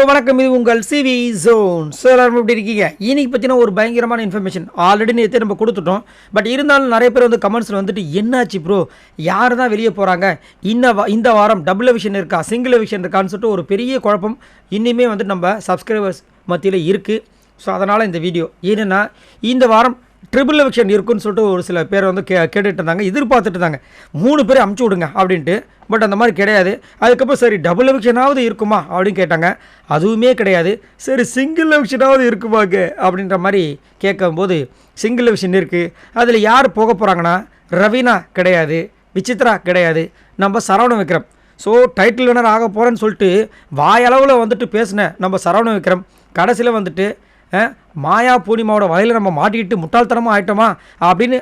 Hello வணக்கம். இது உங்கள் சிவி ஜோன் சார் எல்லாரும் எப்படி இருக்கீங்க? இன்னைக்கு பற்றினா ஒரு பயங்கரமான இன்ஃபர்மேஷன் ஆல்ரெடி நேற்று நம்ம கொடுத்துட்டோம். பட் இருந்தாலும் நிறைய பேர் வந்து கமெண்ட்ஸில் வந்துட்டு என்னாச்சு ப்ரோ யார் தான் வெளியே போகிறாங்க இந்த வா இந்த வாரம் டபுள் விஷன் இருக்கா? சிங்கிள் விஷன் இருக்கான்னு சொல்லிட்டு ஒரு பெரிய குழப்பம் இன்னுமே வந்து நம்ம சப்ஸ்கிரைபர்ஸ் மத்தியில் இருக்குது ஸோ அதனால் இந்த வீடியோ ஏன்னா இந்த வாரம் ட்ரிபிள் எலெக்ஷன் இருக்குன்னு சொல்லிட்டு ஒரு சில பேர் வந்து கே கேட்டுட்டு இருந்தாங்க எதிர்பார்த்துட்டு இருந்தாங்க மூணு பேர் அமுச்சு விடுங்க அப்படின்ட்டு. பட் அந்த மாதிரி கிடையாது. அதுக்கப்புறம் சரி டபுள் எலெக்ஷனாவது இருக்குமா அப்படின்னு கேட்டாங்க. அதுவுமே கிடையாது. சரி சிங்கிள் எலெக்ஷனாவது இருக்குமாங்க அப்படின்ற மாதிரி கேட்கும்போது சிங்கிள் எலெக்ஷன் இருக்குது அதில் யார் போக போகிறாங்கன்னா ரவீனா கிடையாது. விசித்ரா கிடையாது. நம்ம Saravana Vikram. So title winner ஆக போகிறேன்னு சொல்லிட்டு வாயளவில் வந்துட்டு பேசின நம்ம சரவண விக்ரம். கடைசியில் வந்துட்டு மாயா பூர்ணிமாவோட வலையில் நம்ம மாட்டிக்கிட்டு முட்டாள்தனமாக ஆயிட்டோமா? அப்படின்னு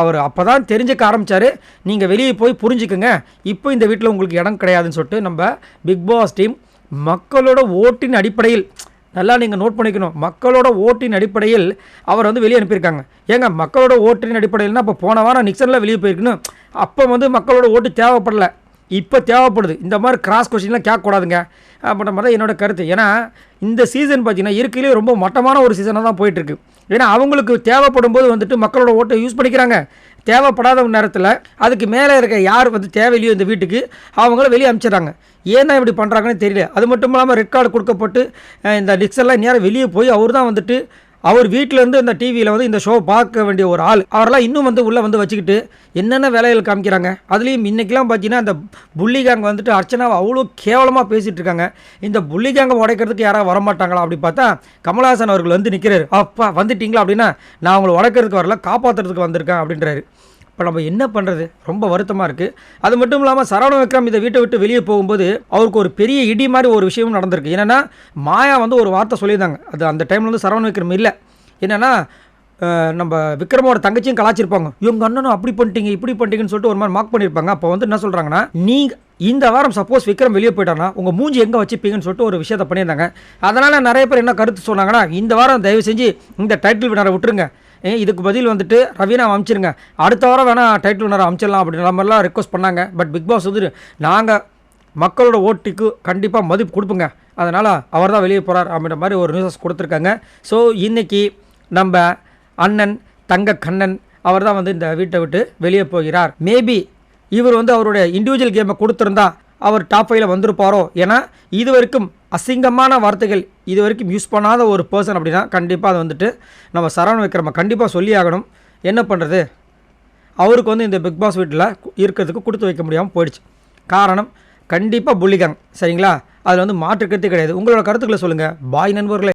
அவர் அப்போ தான் தெரிஞ்சுக்க ஆரம்பித்தார் நீங்கள் வெளியே போய் புரிஞ்சுக்குங்க. இப்போ இந்த வீட்டில் உங்களுக்கு இடம் கிடையாதுன்னு சொல்லிட்டு நம்ம பிக் பாஸ் டீம் மக்களோட ஓட்டின் அடிப்படையில் நல்லா நீங்கள் நோட் பண்ணிக்கணும். மக்களோட ஓட்டின் அடிப்படையில் அவர் வந்து வெளியே அனுப்பியிருக்காங்க. ஏங்க மக்களோட ஓட்டின் அடிப்படையில்னா அப்போ போன வாரம் நிக்சனில் வெளியே போயிருக்கணும் அப்போ வந்து மக்களோட ஓட்டு தேவைப்படல. இப்போ தேவைப்படுது. இந்த மாதிரி கிராஸ் கொஷின்லாம் கேட்கக்கூடாதுங்க. அப்படின்ற மாதிரி தான் என்னோட கருத்து. ஏன்னா இந்த சீசன் பார்த்தீங்கன்னா இருக்கையிலே ரொம்ப மட்டமான ஒரு சீசனாக தான் போயிட்டுருக்கு. ஏன்னா அவங்களுக்கு தேவைப்படும் போது வந்துட்டு மக்களோட ஓட்டை யூஸ் பண்ணிக்கிறாங்க. தேவைப்படாத நேரத்தில் அதுக்கு மேலே இருக்க யார் வந்து தேவையில்லையோ இந்த வீட்டுக்கு அவங்கள வெளியே அனுப்பிச்சிடுறாங்க ஏன்னா இப்படி பண்ணுறாங்கன்னு தெரியல. அது மட்டும் இல்லாமல் ரெட் கார்டு கொடுக்கப்பட்டு இந்த டிக்ஸெல்லாம் நேரம் வெளியே போய் அவர் தான் வந்துட்டு அவர் வீட்டிலேருந்து இந்த டிவியில் வந்து இந்த ஷோ பார்க்க வேண்டிய ஒரு ஆள். அவரெல்லாம் இன்னும் வந்து உள்ளே வந்து வச்சுக்கிட்டு என்னென்ன வேலைகள் காமிக்கிறாங்க? அதுலேயும் இன்றைக்கெலாம் பார்த்தீங்கன்னா இந்த புள்ளி கேங் வந்துட்டு அர்ச்சனாவை அவ்வளோ கேவலமாக பேசிகிட்டு இருக்காங்க. இந்த புள்ளி கேங்கை உடைக்கிறதுக்கு யாராவது வரமாட்டாங்களா அப்படி பார்த்தா கமலஹாசன் அவர்கள் வந்து நிற்கிறாரு அப்பா வந்துட்டீங்களா அப்படின்னா நான் அவங்களை உடைக்கிறதுக்கு வரல காப்பாற்றுறதுக்கு வந்திருக்கேன் அப்படின்றாரு. இப்போ நம்ம என்ன பண்ணுறது ரொம்ப வருத்தமாக இருக்குது அது மட்டும் இல்லாமல் சரவண விக்ரம் இதை வீட்டை விட்டு வெளியே போகும்போது அவருக்கு ஒரு பெரிய இடி மாதிரி ஒரு விஷயமும் நடந்திருக்கு. என்னென்னா மாயா வந்து ஒரு வார்த்தை சொல்லியிருந்தாங்க. அது அந்த டைமில் வந்து சரவண விக்ரம் இல்லை. என்னென்னா நம்ம விக்ரமோட தங்கச்சியும் கலாச்சிருப்பாங்க. இவங்க அண்ணனும் அப்படி பண்ணிட்டீங்க இப்படி பண்ணிட்டீங்கன்னு சொல்லிட்டு ஒரு மாதிரி மார்க் பண்ணியிருப்பாங்க. அப்போ வந்து என்ன சொல்கிறாங்கன்னா நீங்கள் இந்த வாரம் சப்போஸ் விக்ரம் வெளியே போயிட்டானா உங்கள் மூஞ்சி எங்கே வச்சுப்பீங்கன்னு சொல்லிட்டு ஒரு விஷயத்தை பண்ணியிருந்தாங்க. அதனால் நிறைய பேர் என்ன கருத்து சொன்னாங்கன்னா இந்த வாரம் தயவு செஞ்சு இந்த டைட்டில் வினரை விட்டுருங்க. இதுக்கு பதில் வந்துட்டு ரவீனா அமைச்சிருங்க. அடுத்த வாரம் வேணால் டைட்டில் வினர் அமைச்சிடலாம் அப்படின்ற மாதிரிலாம் ரெக்வஸ்ட் பண்ணாங்க. பட் பிக் பாஸ் வந்து நாங்கள் மக்களோட ஓட்டுக்கு கண்டிப்பாக மதிப்பு கொடுப்போங்க. அதனால் அவர் தான் வெளியே போகிறார் அப்படின்ற மாதிரி ஒரு நியூஸஸ் கொடுத்துருக்காங்க. ஸோ இன்றைக்கி நம்ம அண்ணன் தங்க கண்ணன் அவர் தான் வந்து இந்த வீட்டை விட்டு வெளியே போகிறார். மேபி இவர் வந்து அவருடைய இண்டிவிஜுவல் கேமை கொடுத்துருந்தா அவர் டாப் ஃபைவ்ல வந்திருப்பாரோ ஏன்னா இது வரைக்கும் அசிங்கமான வார்த்தைகள் இது வரைக்கும் யூஸ் பண்ணாத ஒரு பர்சன் அப்படின்னா கண்டிப்பாக அது வந்துட்டு நம்ம சரவண விக்ரம கண்டிப்பாக சொல்லி ஆகணும். என்ன பண்ணுறது அவருக்கு வந்து இந்த பிக் பாஸ் வீட்டில் இருக்கிறதுக்கு கொடுத்து வைக்க முடியாமல் போயிடுச்சு. காரணம் கண்டிப்பாக புள்ளிகாங் சரிங்களா? அதில் வந்து மாற்று கருத்து கிடையாது. உங்களோட கருத்துக்களை சொல்லுங்கள் பாய் நண்பர்களே.